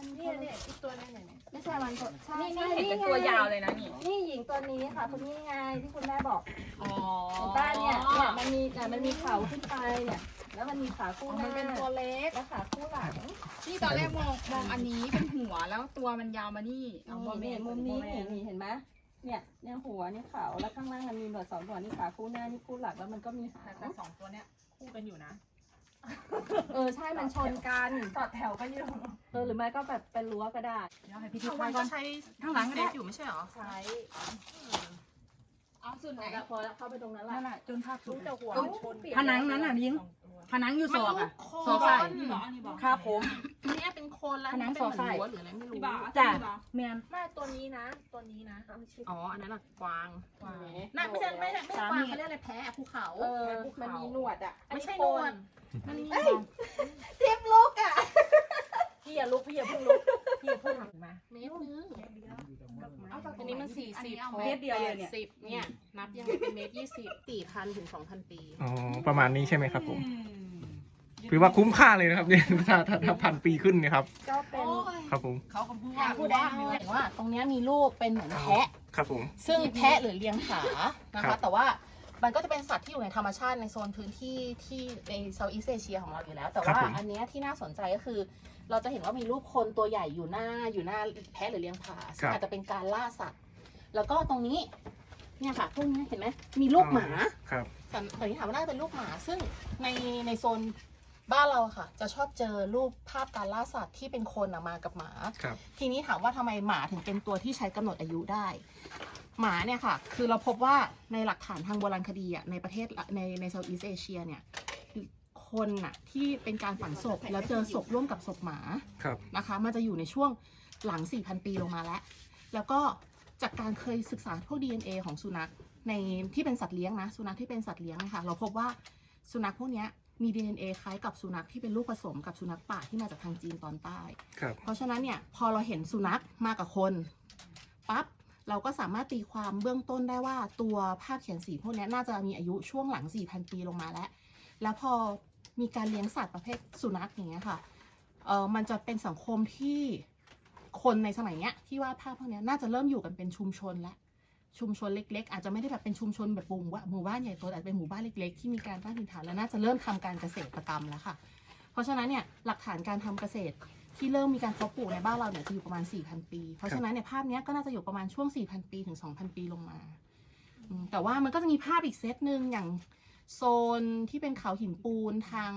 มันเนี่ยเนี่ยอีกตัวนึงเนี่ยไม่ใช่มันตัวใช่นี่ใช่นี่เห็นเป็นไงตัวยาวเลยนะนี่ นี่หญิงตัวนี้ค่ะคุณนี่ไงที่คุณแม่บอกอ๋อเห็นป้าเนี่ยเนี่ยมันมีอะมันมีเขาขึ้นไปเนี่ย แล้วมันมีขาคู่หมัน้านเป็นตัวเล็ก และขาคู่หลังนี่ตอนแรกมองมองอันนี้เป็นหัวแล้วตัวมันยาวมานี่นี่โมเมนี่นต์มุมนี้โเนี่นี่เห็นไหมเนี่ยเนี่ยหัวนี่เขาแล้วข้างล่างมันมีหนวดสองหนวดนี่ขาคู่หน้านี่คู่หลักแล้วมันก็มีหาแต่งแต่สองตัวเนี้ยคู่กันอยู่นะ เออใช่มันชนกันต่อแถวกันอยู่ เออหรือไม่ก็แบบเป็นรั้วก็ได้เดี๋ยวให้พี่ทิพย์ไปก่อนใช้ข้างหลังเซฟอยู่ไม่ใช่เหรอใช้เอาส่วนไหนแล้วพอแล้วเข้าไปตรงนั้นนั่นละแหละจนภาพสุดรู้แต่หัวเอ้ามันชนผนังนั้นน่ะยิงผนังอยู่มัศนอกรูอะปโคศอกใส่นเหรอนี่บอกครับผม อันเนี้ยเป็นโคนแล้วผนังเป็นเหมืสอดไส้ หัวหรืออะไรไม่รู้ จ้ะแมน ไม่ตัวนี้นะ ตัวนี้นะอ๋อ อันนั้นอะกวางกวางน่าไม่ใช่ไม่ใช่ไม่ใช่กวางเขาเรียกอะไรแพ้ภูเขาเออมันมีหนวดอะไม่ใช่นวลมันมีเทียมลุกอะ พี่อย่าลุกพี่อย่าเพิ่งลุกพี่อย่าเพิ่งหันมาเมตรนึงอันนี้มันสี่สิบเมตรเดียวเลยเนี่ยสิบเนี่ยนับยังไงเป็นเมตรยี่สิบสี่พันถึงสองพันปีอ๋อประมาณนี้ใช่ไหมครับผมถือว่าคุ้มค่าเลยนะครับเนี่ยถ้าถ้าถ้าพันปีขึ้นเนะครับก็เป็นครับผมเขาก็พูดอยากพูดได้เห็นว่า ตรงเนี้ยมีรูปเป็นเหมือนแพะครับผม ซึ่งแพะหรือเลี้ยงขานะครัคะบแต่ว่า มันก็จะเป็นสัตว์ที่อยู่ในธรรมชาติในโซนพื้นที่ที่ในเซาท์อีสเอเชียของเราอยู่แล้ว แต่ว่าอันเนี้ยที่น่าสนใจก็คือ เราจะเห็นว่ามีรูปคนตัวใหญ่อยู่หน้าอยู่หน้าแพะหรือเลี้ยงผาซึ่งอาจจะเป็นการล่าสัตว์ แล้วก็ตรงนี้เนี่ยค่ะพวกนี้เห็นไหมมีลูกหมา ครับ สันสันนิษฐานว่าน่าจะเป็นลูกหมา ซึ่งในในโซนบ้านเราอะค่ะ จะชอบเจอรูปภาพการล่าสัตว์ที่เป็นคนอะมากับหมา ครับ ทีนี้ถามว่าทำไมหมาถึงเป็นตัวที่ใช้กำหนดอายุได้ หมาเนี่ยค่ะ คือเราพบว่าในหลักฐานทางโบราณคดีอะในประเทศในในเซาท์อีสเอเชียเนี่ย คนอะที่เป็นการฝังศพแล้วเจอศพร่วมกับศพหมาครับ นะคะ มันจะอยู่ในช่วงหลัง 4,000 ปีลงมาแล้ว แล้วก็จากการเคยศึกษาพวก DNA ของสุนัขในที่เป็นสัตว์เลี้ยงนะ สุนัขที่เป็นสัตว์เลี้ยงนะคะเราพบว่าสุนัขพวกเนี้ยมี DNA คล้ายกับสุนัขที่เป็นลูกผสมกับสุนัขป่าที่มาจากทางจีนตอนใต้ ครับ เพราะฉะนั้นเนี่ยพอเราเห็นสุนัขมากับคนปั๊บ เราก็สามารถตีความเบื้องต้นได้ว่าตัวภาพเขียนสีพวกนี้น่าจะมีอายุช่วงหลัง 4,000 ปีลงมาแล้ว แล้วพอมีการเลี้ยงสัตว์ประเภทสุนัขอย่างเงี้ยค่ะเออมันจะเป็นสังคมที่คนในสมัยเนี้ยที่วาดภาพพวกนี้น่าจะเริ่มอยู่กันเป็นชุมชนแล้วชุมชนเล็ก ๆ อาจจะไม่ได้แบบเป็นชุมชนแบบหมู่บ้าหมู่บ้านใหญ่โตแต่เป็นหมู่บ้านเล็ก ๆ ที่มีการตั้งถิ่นฐานแล้วน่าจะเริ่มทำการเกษตรกรรมแล้วค่ะ เพราะฉะนั้นเนี่ยหลักฐานการทำเกษตร ที่เริ่มมีการเพาะปลูกในบ้านเราเนี่ยจะอยู่ประมาณ 4,000 ปี เพราะฉะนั้นเนี่ยภาพเนี้ยก็น่าจะอยู่ประมาณช่วง 4,000 ปีถึง 2,000 ปีลงมาอืมแต่ว่ามันก็จะมีภาพอีกเซตหนึ่งอย่างโซนที่เป็นเขาหินปูนทาง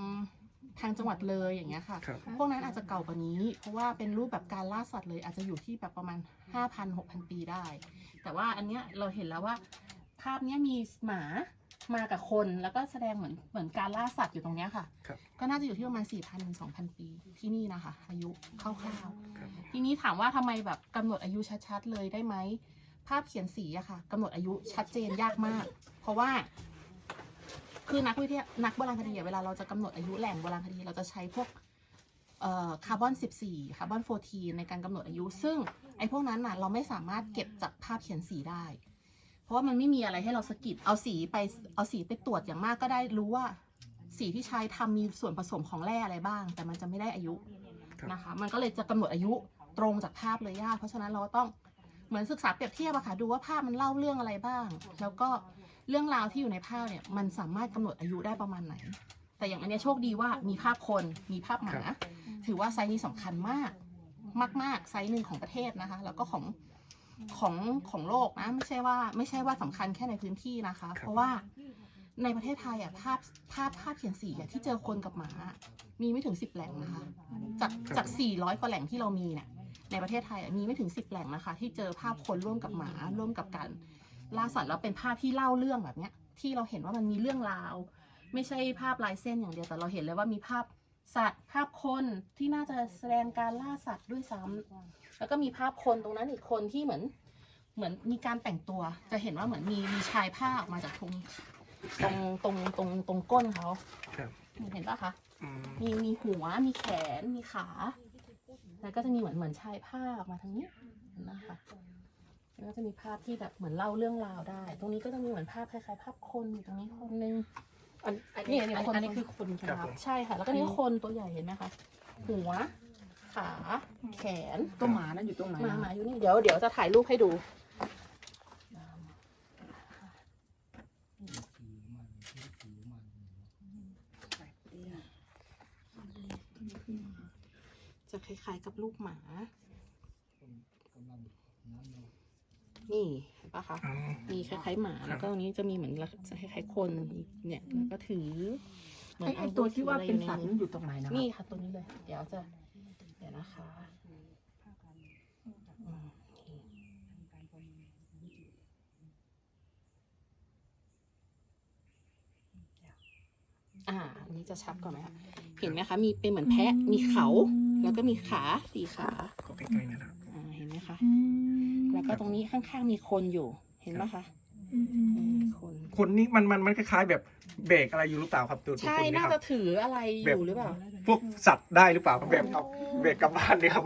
ทางจังหวัดเลยอย่างเงี้ยค่ะ ครับ พวกนั้นอาจจะเก่ากว่านี้ เพราะว่าเป็นรูปแบบการล่าสัตว์เลยอาจจะอยู่ที่แบบประมาณ 5,000 6,000 ปีได้ แต่ว่าอันเนี้ยเราเห็นแล้วว่า ภาพเนี้ยมีหมา มากับคนแล้วก็แสดงเหมือนเหมือนการล่าสัตว์อยู่ตรงเนี้ยค่ะ ครับก็น่าจะอยู่ที่ประมาณ 4,000 ถึง 2,000 ปีที่นี่นะคะ อายุคร่าวครับ ๆ ทีนี้ถามว่าทำไมแบบกำหนดอายุชัดๆเลยได้ไหม ภาพเขียนสีอะค่ะกำหนดอายุชัดเจนยากมาก เพราะว่า คือนักวิทยานักโบราณคดีอะเวลาเราจะกำหนดอายุแหล่งโบราณคดีเราจะใช้พวกเอ่อคาร์บอน 14 คาร์บอน 14 ในการกำหนดอายุ ซึ่งไอ้พวกนั้นน่ะเราไม่สามารถเก็บจากภาพเขียนสีได้ เพราะว่ามันไม่มีอะไรให้เราสกิดเอาสีไปเอาสีไปตรวจอย่างมากก็ได้รู้ว่า สีที่ใช้ทำมีส่วนผสมของแร่อะไรบ้าง แต่มันจะไม่ได้อายุครับนะคะ มันก็เลยจะกำหนดอายุตรงจากภาพเลยยาก เพราะฉะนั้นเราก็ต้องเหมือนศึกษาเปรียบเทียบอะค่ะดูว่าภาพมันเล่าเรื่องอะไรบ้าง แล้วก็เรื่องราวที่อยู่ในภาพเนี่ยมันสามารถกำหนดอายุได้ประมาณไหน แต่อย่างอันเนี้ยโชคดีว่ามีภาพคนมีภาพหมาครับถือว่าไซส์นี้สำคัญมาก มากๆไซส์หนึ่งของประเทศนะคะ แล้วก็ของ ของของโลกนะไม่ใช่ว่า ไม่ใช่ว่าสำคัญแค่ในพื้นที่นะคะครับเพราะว่าในประเทศไทยอะภาพภาพภาพเขียนสีอะที่เจอคนกับหมา มีไม่ถึงสิบแหล่งนะคะ จากจากสี่ร้อยกว่าแหล่งที่เรามีเนี่ยในประเทศไทยอะมีไม่ถึงสิบแหล่งนะคะ ที่เจอภาพคนร่วมกับหมาร่วมกับการล่าสัตว์แล้วเป็นภาพที่เล่าเรื่องแบบเนี้ย ที่เราเห็นว่ามันมีเรื่องราว ไม่ใช่ภาพลายเส้นอย่างเดียวแต่เราเห็นเลยว่ามีภาพ สัตว์ภาพคนที่น่าจะแสดงการล่าสัตว์ด้วยซ้ำแล้วก็มีภาพคนตรงนั้นอีกคนที่เหมือนเหมือนมีการแต่งตัว จะเห็นว่าเหมือนมีมีชายผ้าออกมาจากตรงตรงตรงตรงตรงก้นเขาครับเห็นปะคะมมีมีหัวมีแขนมีขา แล้วก็จะมีเหมือนเหมือนชายผ้าออกมาทางนี้นะคะแล้วก็จะมีภาพที่แบบเหมือนเล่าเรื่องราวได้ ตรงนี้ก็จะมีเหมือนภาพคล้ายๆ ภาพคนอยู่ตรงนี้คนนึง อันอันนี่นี้อันนี้อันคนอันนี้คือคนใช่ไหมครับ ใช่ค่ะ แล้วก็นี่คนตัวใหญ่เห็นไหมคะ หัว ขา แขน ตัวหมานั้นอยู่ตรงไหนมานะมาอยู่นี่ เดี๋ยวเดี๋ยวจะถ่ายรูปให้ดู จะคล้ายๆกับลูกหมา นี่เห็นปะคะอ๋อมีคล้ายๆหมาแล้วก็ตรงนี้จะมีเหมือนลักษณะคล้ายๆคนเนี่ยแล้วก็ถือเหมือไอ้นไอ้อาวุธตัวที่ว่าเป็นถือสัอะตไรว์นั้นอยู่ตรงไหนนะนี่ค่ะตัวนี้เลย เดี๋ยวจะเดี๋ยวนะคะอืมอ่าอันนี้จะชัดกว่าไหมคะเห็นไหมคะมีเป็นเหมือนแพะมีเขา แล้วก็มีขาสี่ขาขอใกล้ๆนะครับอ่าเห็นไหมคะ แล้วก็ตรงนี้ข้างๆมีคนอยู่ เห็นปะคะเออคน คนนี้มันมันมันคล้ายๆแบบเบรกอะไรอยู่หรือเปล่าครับตัวตัวใช่คนนี้น่าคจะรับ ถืออะไรอแบบยู่หรือเปล่า พวกสัตว์ได้หรือเปล่าครับแบบเอาเบรกกลับบ้านนี่ครับ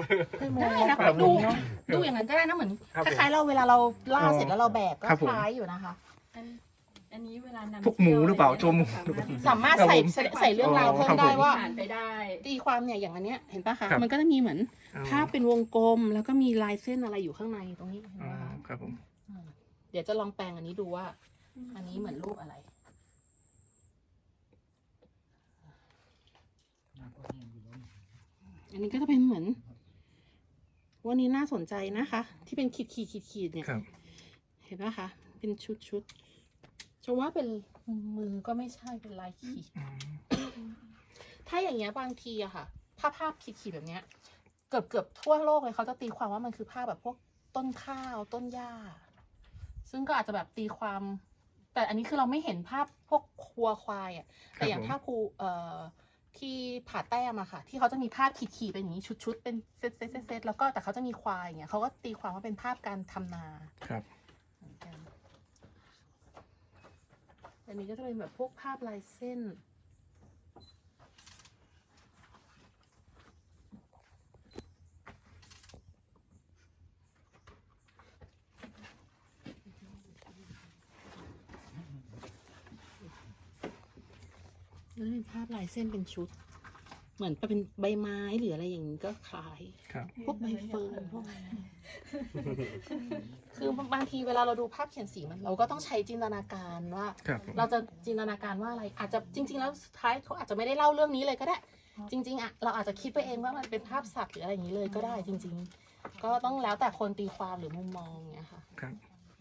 ได้นะแบบดูนี้เนอะดูอย่างนั้นก็ได้นะเหมือนครับคผมล้ายๆเราเวลาเราล่าอ๋อเสร็จแล้วเราแบกก็ครับผม คล้ายอยู่นะคะ อันอันนี้เวลานำพวกหมูหรือเปล่าที่ยตัวหมูสามารถสามารถใส่ครับผมใส่ใส่เรื่องราวอ๋อเพิ่ครัมบผมได้ว่า ผ่านไปได้ตี ความเนี่ยอย่างอันเนี้ยเห็นปะคะครับ มันก็จะมีเหมือนอ๋อภาพเป็นวงกลม แล้วก็มีลายเส้นอะไรอยู่ข้างในตรงนี้เห็นอ๋อปะคะครับผมอ่าเดี๋ยวจะลองแปลงอันนี้ดูว่า อันนี้เหมือนรูปอะไร อันนี้ก็จะเป็นเหมือน วันนี้น่าสนใจนะคะ ที่เป็นขีดขีดขีดขีดเนี่ย ครับเห็นปะคะ เป็นชุดชุดจะว่าเป็นมือก็ไม่ใช่เป็นลายขีด อืม ถ้าอย่างเงี้ยบางทีอะค่ะ ถ้าภาพขีดขีดแบบเนี้ย เกือบเกือบทั่วโลกเลยเขาจะตีความว่ามันคือภาพแบบพวกต้นข้าวต้นหญ้า ซึ่งก็อาจจะแบบตีความ แต่อันนี้คือเราไม่เห็นภาพพวกวัวควายอะแต่อย่างภาพภูเอ่อที่ผาแต้มอะค่ะ ที่เขาจะมีภาพขีดขีดเป็นอย่างนี้ชุดๆเป็นเซตเซตเซตเซตแล้วก็แต่เขาจะมีควายอย่างเงี้ยเขาก็ตีความว่าเป็นภาพการทำนาครับเหมือนกันอันนี้ก็จะเป็นแบบพวกภาพลายเส้น เป็นภาพลายเส้นเป็นชุด เหมือนเป็นใบไม้หรืออะไรอย่างนี้ก็คล้าย ครับ พวกใบเฟิร์นพวกอะไรคือบางทีเวลาเราดูภาพเขียนสีมันเราก็ต้องใช้จินตนาการว่า ครับผม เราจะจินตนาการว่าอะไรอาจจะจริง ๆ แล้วสุดท้ายเขาอาจจะไม่ได้เล่าเรื่องนี้เลยก็ได้ จริง ๆอะเราอาจจะคิดไปเองว่ามันเป็นภาพสัตว์หรืออะไรอย่างนี้เลยก็ได้จริง ๆ ก็ต้องแล้วแต่คนตีความหรือมุมมองอย่างเงี้ยค่ะ ครับ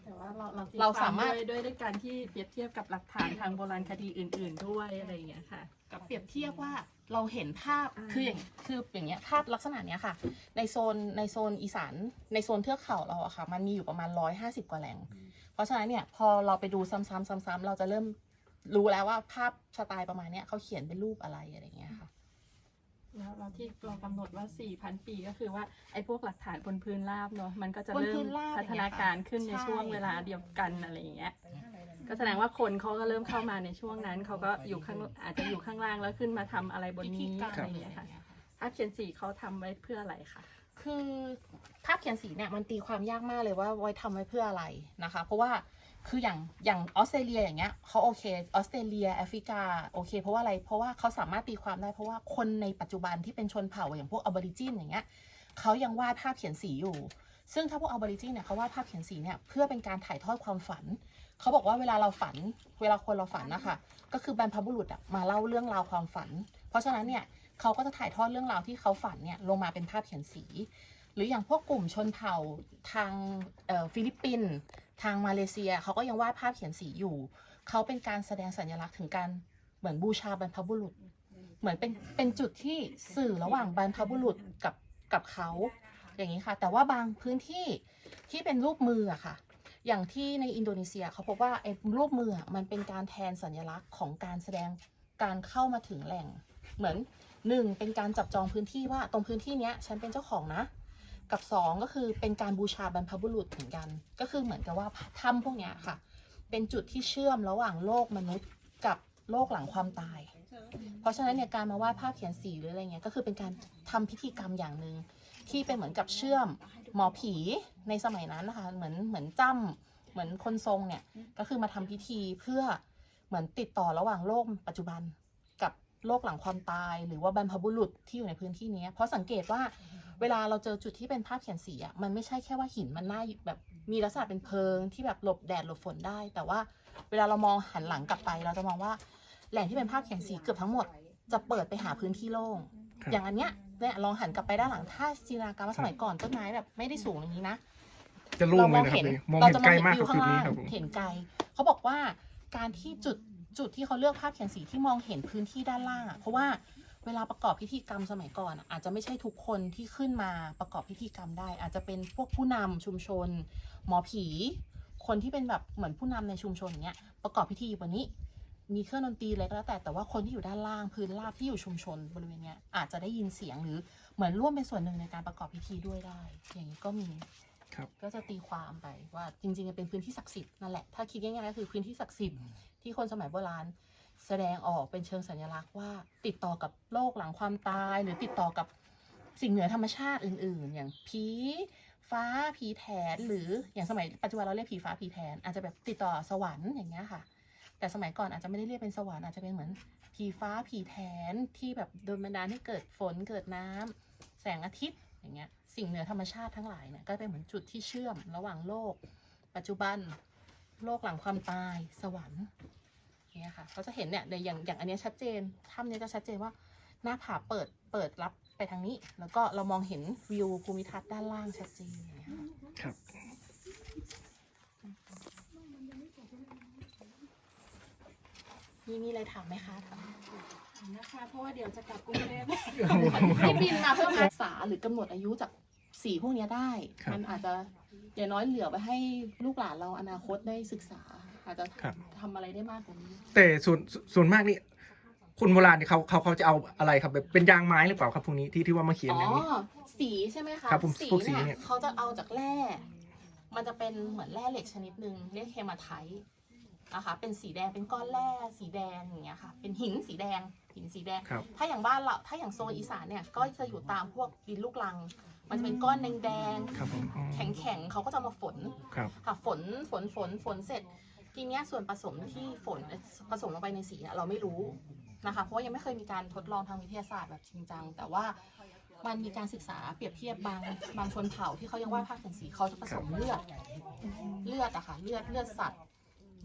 แต่ว่าเราเราเราสามารถด้วยด้วยด้วยการที่เปรียบเทียบกับหลักฐานทางโบราณคดีอื่น ๆ ด้วยอะไรอย่างเงี้ยค่ะ กับเปรียบเทียบว่าเราเห็นภาพอ่า คืออย่างคืออย่างเงี้ยภาพลักษณะเนี้ยค่ะ ในโซนในโซนอีสานในโซนเทือกเขาเราอะค่ะ มันมีอยู่ประมาณร้อยห้าสิบกว่าแหล่ง เพราะฉะนั้นเนี่ยพอเราไปดูซ้ำๆซ้ำๆเราจะเริ่มรู้แล้วว่าภาพสไตล์ประมาณเนี้ยเขาเขียนเป็นรูปอะไรอะไรอย่างเงี้ยค่ะ แล้วเราที่เรากำหนดว่า 4,000 ปีก็คือว่าไอ้พวกหลักฐานบนพื้นราบเนาะมันก็จะบนเริ่พื้มนราบพัฒนาการขึ้นในใช่ ช่วงเวลาเดียวกันอะไรอย่างเงี้ยก็แสดงว่าคนเขาก็เริ่มเข้ามาในช่วงนั้นเขาก็อยู่ข้างอาจจะอยู่ข้างล่างแล้วขึ้นมาทำอะไรบนพิธีนี้กรรมอะไรอะอย่างไรอเงี้ย่างยเงี้ค่ะยค่ะภาพเขียนสีเขาทำไว้เพื่ออะไรคะคือภาพเขียนสีเนี่ยมันตีความยากมากเลยว่าไว้ทำไว้เพื่ออะไรนะคะ เพราะว่า คืออย่างอย่างออสเตรเลียอย่างเงี้ยเขาโอเคออสเตรเลียแอฟริกาโอเค เพราะว่าอะไรเพราะว่าเขาสามารถตีความได้เพราะว่าคนในปัจจุบันที่เป็นชนเผ่าอย่างพวกอัลบอริจินอย่างเงี้ยเขายังวาดภาพเขียนสีอยู่ ซึ่งถ้าพวกอัลบอริจินเนี่ยเขาวาดภาพเขียนสีเนี่ยเพื่อเป็นการถ่ายทอดความฝันเขาบอกว่าเวลาเราฝัน เวลาคนเราฝันนะคะก็คือบรรพบุรุษมาเล่าเรื่องราวความฝัน เพราะฉะนั้นเนี่ยเขาก็จะถ่ายทอดเรื่องราวที่เขาฝันเนี่ยลงมาเป็นภาพเขียนสี หรืออย่างพวกกลุ่มชนเผ่าทางเออฟิลิปปินส์ ทางมาเลเซียเขาก็ยังวาดภาพเขียนสีอยู่ เขาเป็นการแสดงสัญลักษณ์ถึงการเหมือนบูชาบรรพบุรุษ เหมือนเป็นเป็นจุดที่สื่อระหว่างบรรพบุรุษกับกับเขาอย่างนี้ค่ะ แต่ว่าบางพื้นที่ที่เป็นรูปมืออะค่ะ อย่างที่ในอินโดนีเซียเขาพบว่าไอ้รูปมือมันเป็นการแทนสัญลักษณ์ของการแสดงการเข้ามาถึงแหล่ง เหมือนหนึ่งเป็นการจับจองพื้นที่ว่าตรงพื้นที่เนี้ยฉันเป็นเจ้าของนะ กับสองก็คือเป็นการบูชาบรรพบุรุษเหมือนกัน ก็คือเหมือนกับว่าถ้ำพวกนี้ค่ะ เป็นจุดที่เชื่อมระหว่างโลกมนุษย์กับโลกหลังความตาย เพราะฉะนั้นเนี่ยการมาวาดภาพเขียนสีหรืออะไรเงี้ยก็คือเป็นการทำพิธีกรรมอย่างหนึ่งที่เป็นเหมือนกับเชื่อมหมอผีในสมัยนั้นนะคะ เหมือนเหมือนจ้ำเหมือนคนทรงเนี่ยก็คือมาทำพิธีเพื่อเหมือนติดต่อระหว่างโลกปัจจุบันกับโลกหลังความตาย หรือว่าบรรพบุรุษที่อยู่ในพื้นที่นี้เพราะสังเกตว่า เวลาเราเจอจุดที่เป็นภาพเขียนสีอะมันไม่ใช่แค่ว่าหินมันน่าแบบมีลักษณะเป็นเพิงที่แบบหลบแดดหลบฝนได้ แต่ว่าเวลาเรามองหันหลังกลับไป เราจะมองว่าแหล่งที่เป็นภาพเขียนสีเกือบทั้งหมด จะเปิดไปหาพื้นที่โล่งครับ อย่างอันเนี้ยเนี่ยลองหันกลับไปด้านหลังถ้าจินตนาการว่าสมัยก่อนต้นไม้แบบไม่ได้สูงอย่างนี้นะ จะโล่งเลยนะครับนี่มองเห็นไกลมากครับจุดนี้ครับผม เห็นไกล เขาบอกว่าการที่จุดจุดที่เขาเลือกภาพเขียนสีที่มองเห็นพื้นที่ด้านล่างอะเพราะว่า เวลาประกอบพิธีกรรมสมัยก่อนอะอาจจะไม่ใช่ทุกคนที่ขึ้นมาประกอบพิธีกรรมได้ อาจจะเป็นพวกผู้นำชุมชน หมอผี คนที่เป็นแบบเหมือนผู้นำในชุมชนอย่างเงี้ยประกอบพิธีอยู่บนนี้ มีเครื่องดนตรีอะไรก็แล้วแต่แต่ว่าคนที่อยู่ด้านล่างพื้นราบที่อยู่ชุมชนบริเวณเนี้ยอาจจะได้ยินเสียงหรือเหมือนร่วมเป็นส่วนหนึ่งในการประกอบพิธีด้วยได้ อย่างนี้ก็มีครับก็จะตีความไปว่าจริงๆเป็นพื้นที่ศักดิ์สิทธิ์นั่นแหละถ้าคิดง่ายๆก็คือพื้นที่ศักดิ์สิทธิ์ที่คนสมัยโบราณ แสดงออกเป็นเชิงสัญลักษณ์ว่า ติดต่อกับโลกหลังความตาย หรือติดต่อกับสิ่งเหนือธรรมชาติอื่น ๆ อย่างผีฟ้าผีแถนหรืออย่างสมัยปัจจุบันเราเรียกผีฟ้าผีแถนอาจจะแบบติดต่อสวรรค์อย่างเงี้ยค่ะ แต่สมัยก่อนอาจจะไม่ได้เรียกเป็นสวรรค์อาจจะเป็นเหมือนผีฟ้าผีแถนที่แบบโดนบันดาลให้เกิดฝนเกิดน้ำแสงอาทิตย์อย่างเงี้ยสิ่งเหนือธรรมชาติทั้งหลายเนี่ยก็เป็นเหมือนจุดที่เชื่อมระหว่างโลก ปัจจุบันโลกหลังความตายสวรรค์ เนี่ยค่ะเขาจะเห็นเนี่ยในอย่างอย่างอันเนี้ยชัดเจนถ้ำเนี้ยจะชัดเจนว่าหน้าผาเปิดเปิดรับไปทางนี้ แล้วก็เรามองเห็นวิวภูมิทัศน์ด้านล่างชัดเจนอย่างเงี้ยค่ะครับมีมีอะไรถามไหมคะถามนะคะเพราะว่าเดี๋ยวจะกลับกรุงเทพให้บินมาเพื่อมาศึกษาหรือกำหนดอายุจากสีพวกเนี้ยได้ครับมันอาจจะอย่างน้อยเหลือไปให้ลูกหลานเราอนาคตได้ศึกษา อาจจะครับทำอะไรได้มากกว่านี้ แต่ส่วนส่วนมากนี่คนโบราณเนี่ยเขาเขาเขาจะเอาอะไรครับแบบเป็นยางไม้หรือเปล่าครับพวกนี้ที่ที่ว่ามาเขียนอ๋ออย่างนี้ สีใช่ไหมคะครับผมสีพวกสีเนี่เนี่ยยเขาจะเอาจากแร่ มันจะเป็นเหมือนแร่เหล็กชนิดหนึ่งเรียกเฮมาไทต์นะคะ เป็นสีแดงเป็นก้อนแร่สีแดงอย่างเงี้ยค่ะ เป็นหินสีแดงหินสีแดง ครับ ถ้าอย่างบ้านเราถ้าอย่างโซนอีสานเนี่ยก็จะอยู่ตามพวกดินลูกรัง มันจะเป็นก้อนแดงครับผมอ๋อๆแข็งๆเขาก็จะมาฝนครับ ค่ะฝนฝนฝนฝนเสร็จ ทีเนี้ยส่วนผสมที่ฝนผสมลงไปในสีอะเราไม่รู้นะคะ เพราะว่ายังไม่เคยมีการทดลองทางวิทยาศาสตร์แบบจริงจัง แต่ว่ามันมีการศึกษาเปรียบเทียบบางบางชนเผ่าที่เขายังวาดภาพเขียนสีเขาจะผสมเลือดเลือดอะค่ะเลือดเลือดสัตว์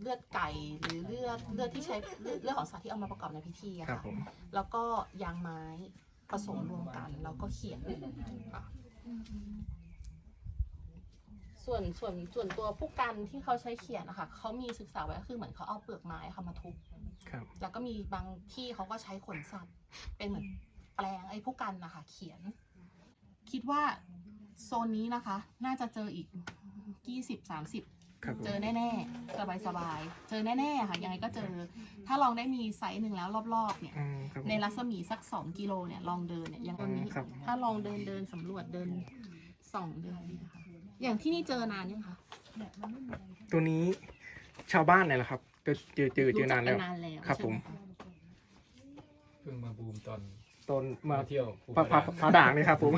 เลือดไก่หรือเลือดเลือดที่ใช้เลือดเลือดของสัตว์ที่เอามาประกอบในพิธีอะครับค่ะผมแล้วก็ยางไม้ผสมรวมกันแล้วก็เขียนค่ะ ส่วนส่วนส่วนตัวผู้กันที่เขาใช้เขียนนะคะเขามีศึกษาไว้ก็คือเหมือนเขาเอาเปลือกไม้ค่ะมาทุบครับแล้วก็มีบางที่เขาก็ใช้ขนสัตว์เป็นเหมือนแปลงไอ้ผู้กันนะคะเขียน คิดว่าโซนนี้นะคะ น่าจะเจออีกยี่สิบสามสิบครับผมเจอแน่ๆสบายๆเจอแน่ๆค่ะยังไงก็เจอ ถ้าลองได้มีไซส์หนึ่งแล้วรอบๆเนี่ย อืมครับผม ในรัศมีสักสองกิโลเนี่ยลองเดินเนี่ยอย่างตรงนี้ครับ ถ้าลองเดินเดินสำรวจเดินส่องเดินนะคะ อย่างที่นี่เจอนานยังคะตัวนี้ชาวบ้านเนี่ยแหละครับเจอเจอเจอเจอนานแล้ว รู้จักกันานแล้วครับใช่ไหะผมเพิ่งมาบูมตอนตอนมามาเที่ยวภูพระพระกระพระด่างนี่ครับผม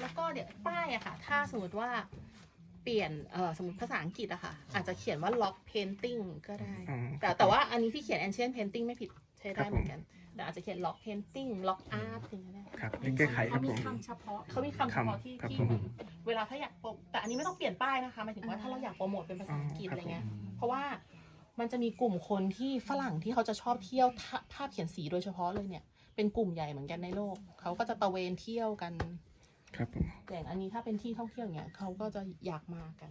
แล้วก็เดี๋ยวป้ายอะค่ะ ถ้าสมมติว่าเปลี่ยนเอ่อสมมติภาษาอังกฤษอะค่ะ อาจจะเขียนว่า lock painting ก็ได้อืมแต่แต่ว่าอันนี้ที่เขียน ancient painting ไม่ผิดใช้ครัได้บผมเหมือนกัน แต่อาจจะเขียน lock painting lock art อย่างเงี้ยได้ครับนี่แก้ไขคเขารับมีผมคำเฉพาะเขามีคำเฉพาะที่ครับที่ผมเหมือนเวลาถ้าอยากโปรแต่อันนี้ไม่ต้องเปลี่ยนป้ายนะคะหมายถึงว่าอ่าถ้าเราอยากโปรโมทเป็นภาษาอังกฤษอ๋ออะไรเงี้ยอืมเพราะว่ามันจะมีกลุ่มคนที่ฝรั่งที่เขาจะชอบเที่ยวท่าภาพเขียนสีโดยเฉพาะเลยเนี่ยเป็นกลุ่มใหญ่เหมือนกันในโลกเขาก็จะตะเวนเที่ยวกันครับผม อย่างอันนี้ถ้าเป็นที่ท่องเที่ยวเนี่ยเขาก็จะอยากมากัน